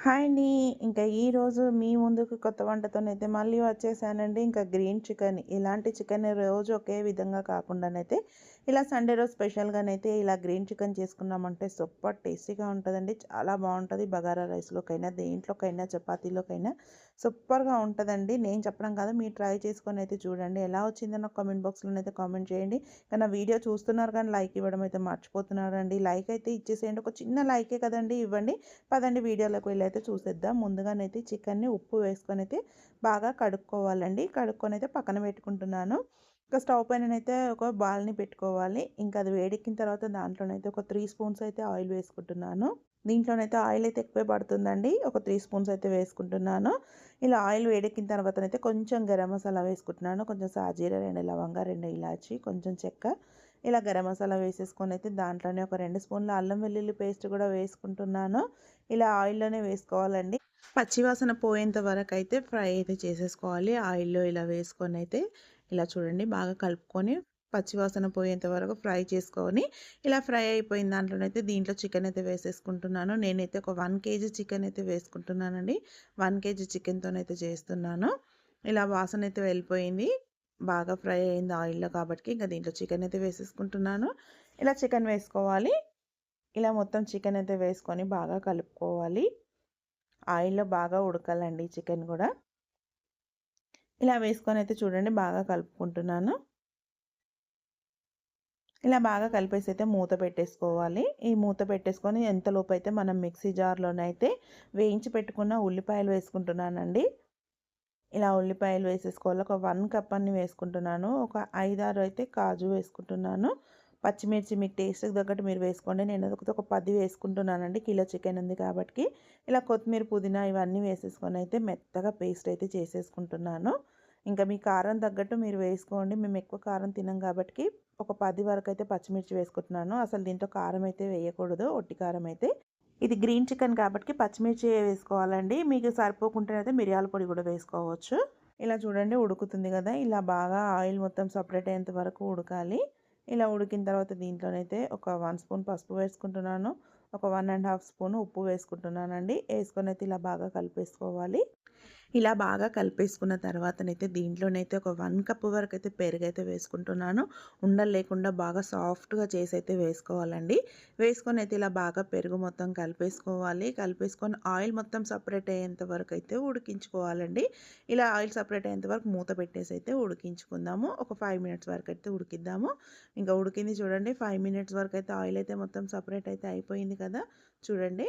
Hi అండి. ఇంకా ఈరోజు మీ ముందుకు కొత్త వంటతోనైతే మళ్ళీ వచ్చేసానండి. ఇంకా గ్రీన్ చికెన్. ఇలాంటి చికెన్ రోజు ఒకే విధంగా కాకుండానైతే ఇలా సండే రోజు స్పెషల్‌గానైతే ఇలా గ్రీన్ చికెన్ చేసుకున్నామంటే సూపర్ టేస్టీగా ఉంటుందండి చాలా బాగుంటుంది బగారా రైస్‌లోకైనా, దేంట్లోకైనా, చపాతీలోకైనా సూపర్‌గా ఉంటుందండి నేను చెప్పడం కాదు మీరు ట్రై చేసుకొనైతే చూడండి. ఎలా వచ్చిందో నాకు కామెంట్ బాక్స్‌లోనైతే కామెంట్ చేయండి. ఇంకా నా వీడియో చూస్తున్నారు కానీ లైక్ ఇవ్వడం అయితే మర్చిపోతున్నారండి. లైక్ అయితే ఇచ్చేసేయండి. ఒక చిన్న లైకే కదండి ఇవ్వండి. పదండి వీడియోలోకి వెళ్ళి అయితే చూసేద్దాం. ముందుగానైతే చికెన్‌ని ఉప్పు వేసుకొని అయితే బాగా కడుక్కోవాలండి. కడుక్కొని అయితే పక్కన పెట్టుకుంటున్నాను. ఇంకా స్టవ్ పైననైతే ఒక బాల్‌ని పెట్టుకోవాలి. ఇంకా అది వేడెక్కిన తర్వాత దాంట్లోనైతే ఒక త్రీ స్పూన్స్ అయితే ఆయిల్ వేసుకుంటున్నాను. దీంట్లోనైతే ఆయిల్ అయితే ఎక్కువే పడుతుందండి. ఒక త్రీ స్పూన్స్ అయితే వేసుకుంటున్నాను. ఇలా ఆయిల్ వేడెక్కిన తర్వాతనైతే కొంచెం గరం మసాలా వేసుకుంటున్నాను. కొంచెం సాజీర, రెండు లవంగా, రెండు ఇలాచి, కొంచెం చెక్క ఇలా గరం మసాలా వేసేసుకొని అయితే దాంట్లోనే ఒక రెండు స్పూన్ల అల్లం వెల్లుల్లి పేస్ట్ కూడా వేసుకుంటున్నాను. ఇలా ఆయిల్‌లోనే వేసుకోవాలండి. పచ్చివాసన పోయేంత వరకు అయితే ఫ్రై అయితే చేసేసుకోవాలి. ఆయిల్‌లో ఇలా వేసుకొని అయితే ఇలా చూడండి బాగా కలుపుకొని పచ్చివాసన పోయేంత వరకు ఫ్రై చేసుకొని ఇలా ఫ్రై అయిపోయిన దాంట్లోనైతే దీంట్లో చికెన్ అయితే వేసేసుకుంటున్నాను. నేనైతే ఒక వన్ కేజీ చికెన్ అయితే వేసుకుంటున్నానండి. వన్ కేజీ చికెన్‌తోనైతే చేస్తున్నాను. ఇలా వాసన అయితే వెళ్ళిపోయింది. బాగా ఫ్రై అయింది ఆయిల్‌లో కాబట్టి ఇంకా దీంట్లో చికెన్ అయితే వేసేసుకుంటున్నాను. ఇలా చికెన్ వేసుకోవాలి. ఇలా మొత్తం చికెన్ అయితే వేసుకొని బాగా కలుపుకోవాలి. ఆయిల్‌లో బాగా ఉడకాలండి చికెన్ కూడా. ఇలా వేసుకొని అయితే చూడండి బాగా కలుపుకుంటున్నాను. ఇలా బాగా కలిపేసి అయితే మూత పెట్టేసుకోవాలి. ఈ మూత పెట్టేసుకొని ఎంతలోపు అయితే మనం మిక్సీ జార్‌లోనైతే వేయించి పెట్టుకున్న ఉల్లిపాయలు వేసుకుంటున్నానండి. ఇలా ఉల్లిపాయలు వేసేసుకోవాలి. ఒక వన్ కప్ అన్ని వేసుకుంటున్నాను. ఒక 5, 6 అయితే కాజు వేసుకుంటున్నాను. పచ్చిమిర్చి మీకు టేస్ట్‌కి తగ్గట్టు మీరు వేసుకోండి. నేను ఒక పది వేసుకుంటున్నానండి. కిలో చికెన్ ఉంది కాబట్టి. ఇలా కొత్తిమీర, పుదీనా ఇవన్నీ వేసేసుకొనైతే మెత్తగా పేస్ట్ అయితే చేసేసుకుంటున్నాను. ఇంకా మీ కారం తగ్గట్టు మీరు వేసుకోండి. మేము ఎక్కువ కారం తినం కాబట్టి ఒక పది వరకు అయితే పచ్చిమిర్చి వేసుకుంటున్నాను. అసలు దీంట్లో కారం అయితే వేయకూడదు. ఒట్టి కారం అయితే. ఇది గ్రీన్ చికెన్ కాబట్టి పచ్చిమిర్చి వేసుకోవాలండి. మీకు సరిపోకుంటేనైతే మిరియాల పొడి కూడా వేసుకోవచ్చు. ఇలా చూడండి ఉడుకుతుంది కదా! ఇలా బాగా ఆయిల్ మొత్తం సపరేట్ అయ్యేంత వరకు ఉడకాలి. ఇలా ఉడికిన తర్వాత దీంట్లోనైతే ఒక వన్ స్పూన్ పసుపు వేసుకుంటున్నాను. ఒక వన్ అండ్ హాఫ్ స్పూన్ ఉప్పు వేసుకుంటున్నానండి. అయితే ఇలా బాగా కలిపేసుకోవాలి. ఇలా బాగా కలిపేసుకున్న తర్వాతనైతే దీంట్లోనైతే ఒక వన్ కప్ వరకు అయితే పెరుగు పెరుగైతే వేసుకుంటున్నాను. ఉండలు లేకుండా బాగా సాఫ్ట్‌గా చేసైతే వేసుకోవాలండి. వేసుకొని అయితే ఇలా బాగా పెరుగు మొత్తం కలిపేసుకోవాలి. కలిపేసుకొని ఆయిల్ మొత్తం సపరేట్ అయ్యేంత అయితే ఉడికించుకోవాలండి. ఇలా ఆయిల్ సపరేట్ అయ్యేంత వరకు మూత పెట్టేసి అయితే ఉడికించుకుందాము. ఒక ఫైవ్ మినిట్స్ వరకు అయితే ఉడికిద్దాము. ఇంకా ఉడికింది చూడండి ఫైవ్ మినిట్స్ వరకు అయితే ఆయిల్ అయితే మొత్తం సపరేట్ అయితే అయిపోయింది కదా! చూడండి.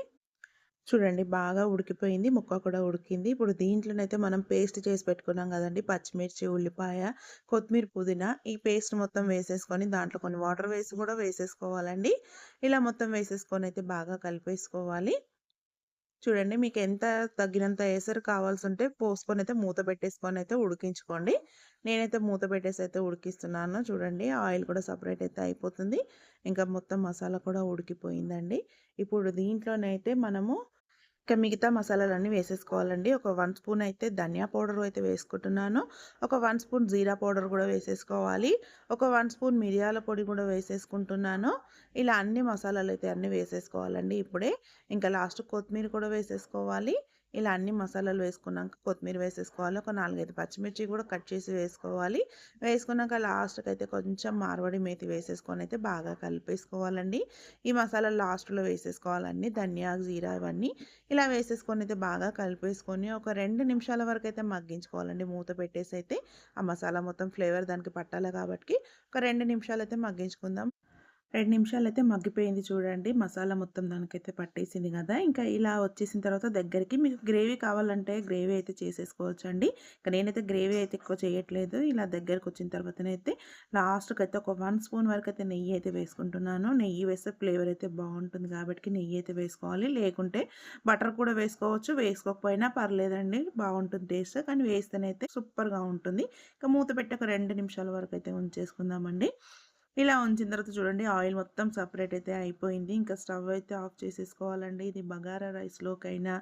చూడండి బాగా ఉడికిపోయింది. ముక్క కూడా ఉడికింది. ఇప్పుడు దీంట్లోనైతే మనం పేస్ట్ చేసి పెట్టుకున్నాం కదండి పచ్చిమిర్చి, ఉల్లిపాయ, కొత్తిమీర, పుదీనా ఈ పేస్ట్ మొత్తం వేసేసుకొని దాంట్లో కొన్ని వాటర్ వేసి కూడా వేసేసుకోవాలండి. ఇలా మొత్తం వేసేసుకొని అయితే బాగా కలిపేసుకోవాలి. చూడండి మీకు ఎంత తగినంత ఉంటే పోసుకొని అయితే మూత పెట్టేసుకొని అయితే ఉడికించుకోండి. నేనైతే మూత పెట్టేసి అయితే ఉడికిస్తున్నాను. చూడండి ఆయిల్ కూడా సపరేట్ అయితే అయిపోతుంది. ఇంకా మొత్తం మసాలా కూడా ఉడికిపోయిందండి. ఇప్పుడు దీంట్లోనైతే మనము ఇక మిగతా మసాలాలన్నీ వేసేసుకోవాలండి. ఒక వన్ స్పూన్ అయితే ధనియా పౌడర్ అయితే వేసుకుంటున్నాను. ఒక వన్ స్పూన్ జీరా పౌడర్ కూడా వేసేసుకోవాలి. ఒక వన్ స్పూన్ మిరియాల పొడి కూడా వేసేసుకుంటున్నాను. ఇలా అన్ని మసాలాలు అయితే అన్నీ వేసేసుకోవాలండి ఇప్పుడే. ఇంకా లాస్ట్ కొత్తిమీర కూడా వేసేసుకోవాలి. ఇలా అన్ని మసాలాలు వేసుకున్నాక కొత్తిమీర వేసేసుకోవాలి. ఒక 4, 5 పచ్చిమిర్చి కూడా కట్ చేసి వేసుకోవాలి. వేసుకున్నాక లాస్ట్కి అయితే కొంచెం మార్వడి మేతి వేసేసుకొని అయితే బాగా కలిపేసుకోవాలండి. ఈ మసాలా లాస్ట్‌లో వేసేసుకోవాలన్నీ ధనియా, జీరా ఇవన్నీ. ఇలా వేసేసుకొని అయితే బాగా కలిపేసుకొని ఒక రెండు నిమిషాల వరకు అయితే మగ్గించుకోవాలండి. మూత పెట్టేసి అయితే ఆ మసాలా మొత్తం ఫ్లేవర్ దానికి పట్టాలి కాబట్టి ఒక రెండు నిమిషాలు అయితే మగ్గించుకుందాం. రెండు నిమిషాలు అయితే మగ్గిపోయింది చూడండి. మసాలా మొత్తం దానికైతే పట్టేసింది కదా! ఇంకా ఇలా వచ్చేసిన తర్వాత దగ్గరికి మీకు గ్రేవీ కావాలంటే గ్రేవీ అయితే చేసేసుకోవచ్చు అండి నేనైతే గ్రేవీ అయితే ఎక్కువ చేయట్లేదు. ఇలా దగ్గరికి వచ్చిన తర్వాతనైతే అయితే ఒక వన్ స్పూన్ వరకు అయితే నెయ్యి అయితే వేసుకుంటున్నాను. నెయ్యి వేస్తే ఫ్లేవర్ అయితే బాగుంటుంది కాబట్టి నెయ్యి అయితే వేసుకోవాలి. లేకుంటే బటర్ కూడా వేసుకోవచ్చు. వేసుకోకపోయినా పర్లేదండి. బాగుంటుంది టేస్ట్. కానీ వేస్తేనైతే సూపర్‌గా ఉంటుంది. ఇంకా మూత పెట్టి ఒక రెండు నిమిషాల అయితే ఉంచేసుకుందామండి. ఇలా ఉంచిన తర్వాత చూడండి ఆయిల్ మొత్తం సపరేట్ అయితే అయిపోయింది. ఇంకా స్టవ్ అయితే ఆఫ్ చేసేసుకోవాలండి. ఇది బగారా రైస్‌లోకైనా,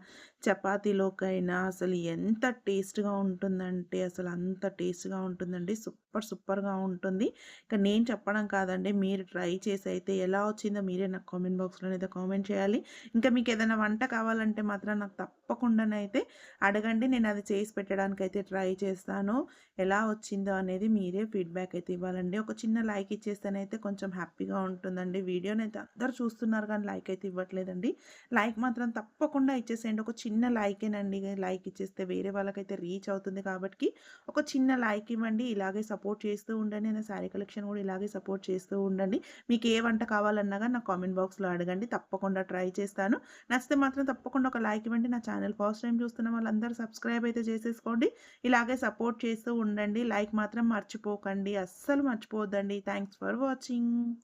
చపాతీలోకైనా అసలు ఎంత టేస్ట్‌గా ఉంటుందంటే అసలు అంత టేస్ట్‌గా ఉంటుందండి. సూపర్ సూపర్‌గా ఉంటుంది. ఇంకా నేను చెప్పడం కాదండి. మీరు ట్రై చేసి అయితే ఎలా వచ్చిందో మీరే నాకు కామెంట్ బాక్స్‌లోనైతే కామెంట్ చేయాలి. ఇంకా మీకు ఏదైనా వంట కావాలంటే మాత్రం నాకు తప్పకుండానైతే అడగండి. నేను అది చేసి పెట్టడానికైతే ట్రై చేస్తాను. ఎలా వచ్చిందో అనేది మీరే ఫీడ్‌బ్యాక్ అయితే ఇవ్వాలండి. ఒక చిన్న లైక్ ఇచ్చేసి ఇచ్చేస్తేనైతే కొంచెం హ్యాపీగా ఉంటుందండి. వీడియోనైతే అందరు చూస్తున్నారు కానీ లైక్ అయితే ఇవ్వట్లేదండి. లైక్ మాత్రం తప్పకుండా ఇచ్చేసేయండి. ఒక చిన్న లైకేనండి. లైక్ ఇచ్చేస్తే వేరే వాళ్ళకైతే రీచ్ అవుతుంది కాబట్టి ఒక చిన్న లైక్ ఇవ్వండి. ఇలాగే సపోర్ట్ చేస్తూ ఉండండి. నా శారీ కలెక్షన్ కూడా ఇలాగే సపోర్ట్ చేస్తూ ఉండండి. మీకు ఏ వంట కావాలన్నా కానీ నా కామెంట్ బాక్స్‌లో అడగండి. తప్పకుండా ట్రై చేస్తాను. నచ్చితే మాత్రం తప్పకుండా ఒక లైక్ ఇవ్వండి. నా ఛానల్ ఫస్ట్ టైం చూస్తున్న వాళ్ళందరూ సబ్స్క్రైబ్ అయితే చేసేసుకోండి. ఇలాగే సపోర్ట్ చేస్తూ ఉండండి. లైక్ మాత్రం మర్చిపోకండి. అస్సలు మర్చిపోవద్దండి. Thanks for for watching.